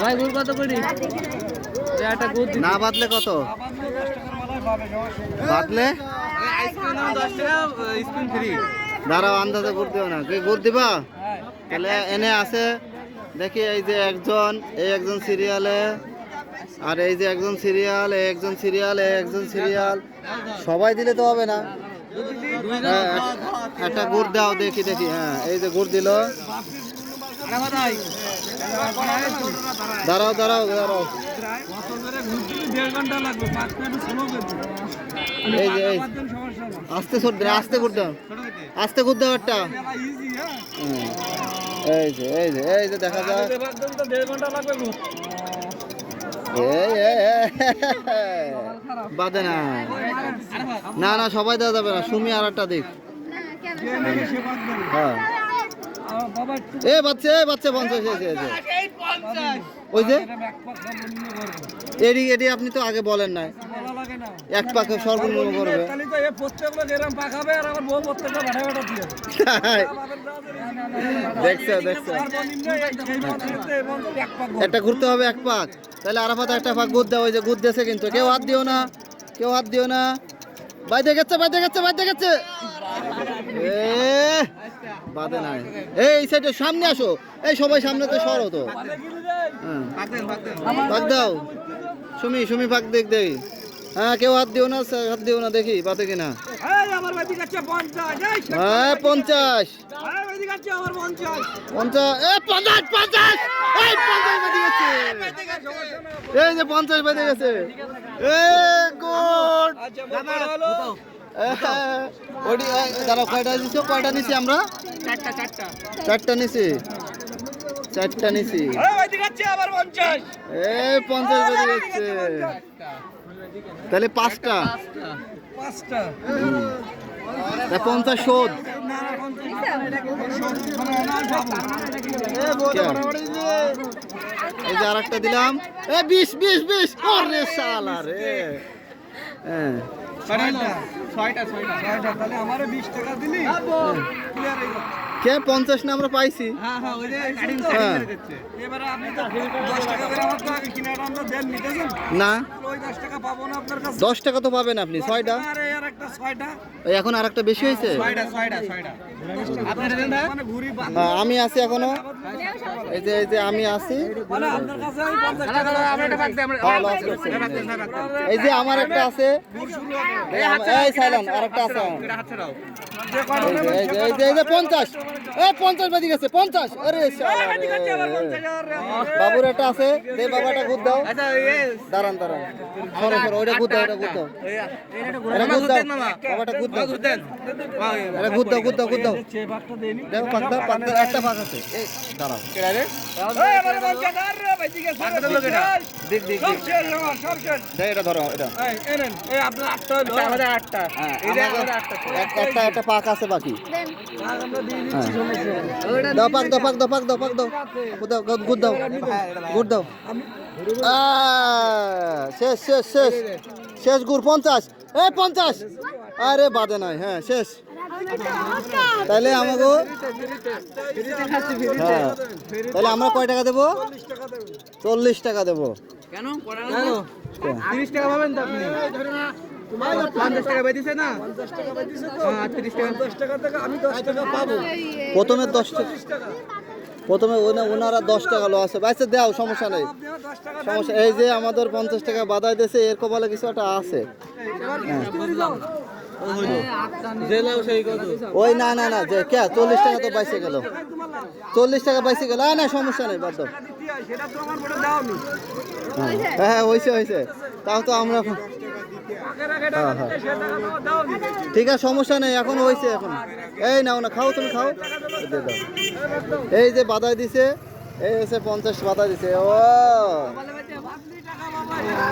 ভাই গুড় কত করি একটা গুড় না বাদলে কত? বাদলে? দাঁড়াও, আন্দাজে গুড় দিও না। গুড় দিবা? তাহলে এনে আছে, দেখি এই যে একজন, এই একজন সিরিয়ালে, আর এই যে একজন সিরিয়াল, এই একজন সিরিয়াল একজন সিরিয়াল। সবাই দিলে তো হবে না। একটা গুড় দাও, দেখি দেখি হ্যাঁ এই যে গুড় দিল। দাঁড়াও দাঁড়াও দাঁড়াও। এই যে আস্তে ছোট আস্তে গুড় আস্তে গুড় দাও একটা। এই যে এই যে এই যে, দেখা যায় বাদে না। না না সবাই দেওয়া যাবে না। সুমি আর একটা দিক। হ্যাঁ। এ বাচ্চা এ বাচ্চা পঞ্চাশ। ওই যে আপনি তো আগে বলেন নাই। এক পাকে সর্বনিম্ন করবে দেখছ দেখছ একটা ঘুরতে হবে এক পাক তাহলে আরাফাত একটা পাক গুদ দাও ওই যে গুদ দেছে কিন্তু কেউ হাত দিও না কেউ হাত দিও না বাইতে গেছে বাইতে গেছে বাইতে গেছে বাদে নাই এই সাইডে সামনে আসো এই সবাই সামনে তো সরো তো হ্যাঁ দাও সুমি সুমি পাক দেখ দেখি হ্যাঁ কেউ হাত দিও না হাত দিও না দেখি পাতে কিনা। হ্যাঁ পঞ্চাশ। এ এই যে পঞ্চাশ বেঁধে গেছে। এ ওডি দাঁড়াও কয়টা নিছো? কয়টা নিছি আমরা? চারটা নিছি। চারটা নিছি। এই পঞ্চাশ বেঁধে গেছে। তাহলে পাঁচটা। তা পঞ্চাশ শোধ। এই যে আরেকটা দিলাম। এ বিশ বিশ বিশ। ওরে শালা রে। হ্যাঁ। ছয়টা ছয়টা। কে পঞ্চাশ না আমরা পাইছি হ্যাঁ হ্যাঁ। ওই যে কাটিং হ্যাঁ। করে দিচ্ছে এবারে আপনি তো দশ টাকা করে আমার তো না আমরা পাইছি না। ওই দশ টাকা পাবো না আপনার কাছে। দশ টাকা তো পাবেন আপনি ছয়টা। এখন আর একটা বেশি হয়েছে? হ্যাঁ, আমি আছি এখনও। এই যে এই যে আমি আছি। এই যে আমার একটা আছে। এই সাইলান আর একটা আছে। আমার। এটা হাত ছাড়াও। এই যে এই এই যে এই যে পঞ্চাশ। এই পঞ্চাশ বেঁধে গেছে পঞ্চাশ। আরে বাবুর একটা আছে দে বাবাটা ঘুর দাও। আচ্ছা, দাঁড়ান দাঁড়ান। সরো সরো ওইটা ঘুর দাও ওইটা ঘুর দাও। এটা গুদ দাও। বাবাটা ঘুর দাও। এটা দাও দাও দাও। দেখো পাক দাও পাক দাও একটা ফাঁক আছে। দাঁড়াও। একটা একটা পাক আছে বাকি। ভাগ আমরা দিয়ে হ্যাঁ। দাও পাক দাও পাক দাও পাক দাও পাক দাও। দাও গুদ- গুদ দাও। গুড দাও। শেষ শেষ শেষ। শেষ গুড় পঞ্চাশ। এই পঞ্চাশ। আরে বাদে নাই। হ্যাঁ শেষ। তাহলে আমাকে হ্যাঁ। তাহলে আমরা কয় টাকা দেবো? চল্লিশ টাকা দেবো। কেন? কেন? তিরিশ টাকা পাবেন তো আপনি? পঞ্চাশ টাকা বেঁধেছে না? হ্যাঁ, তিরিশ টাকা। দশ টাকা থেকে আমি দশ টাকা পাবো প্রথমে দশ টাকা। প্রথমে ওনা- ওনারা দশ টাকা লো আছে। বাইসে দেও সমস্যা নেই। সমস্যা এই যে আমাদের পঞ্চাশ টাকা বাধাই দিয়েছে এর কপালে কিছু একটা আছে। ওই না না না যে কে চল্লিশ টাকা তো বাইসে গেল। চল্লিশ টাকা বাইসে গেল। না সমস্যা নেই বাদ হয় সেটা তো আমার বলে দাও। আমি হ্যাঁ হ্যাঁ হয়েছে হয়েছে তাও তো আমরা দাও নি ঠিক আছে সমস্যা নেই এখন হয়েছে এখন। এই নাও না খাও তুমি খাও। এই যে বাধাই দিছে এই হচ্ছে পঞ্চাশ বাধা দিছে। ও!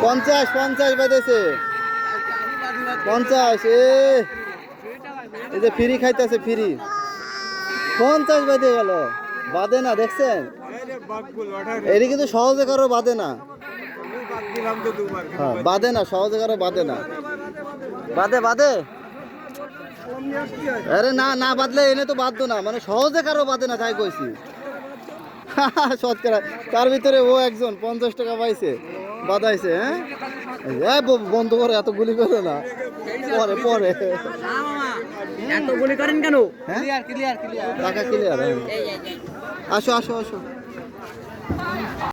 পঞ্চাশ পঞ্চাশ বেঁধেছে পঞ্চাশ, এ। এই যে ফ্রি খাইতেছে, ফ্রি। পঞ্চাশ বেঁধে গেল। বাদে না, দেখছেন? এটি কিন্তু সহজে কারও বাদে না। হ্যাঁ, বাদে না, সহজে কারও বাদে না। বাদে বাদে? আরে না না বাদলে এনে তো বাধ্য না। মানে সহজে কারও বাদে না, তাই কইছি। শতকরা তার ভিতরে ও একজন পঞ্চাশ টাকা পাইছে বাদাইছে হ্যাঁ? বন্ধ করে এত গুলি করো না। পরে পরে। এত গুলি করেন কেন? ক্লিয়ার ক্লিয়ার ক্লিয়ার টাকা আসো আসো আসো।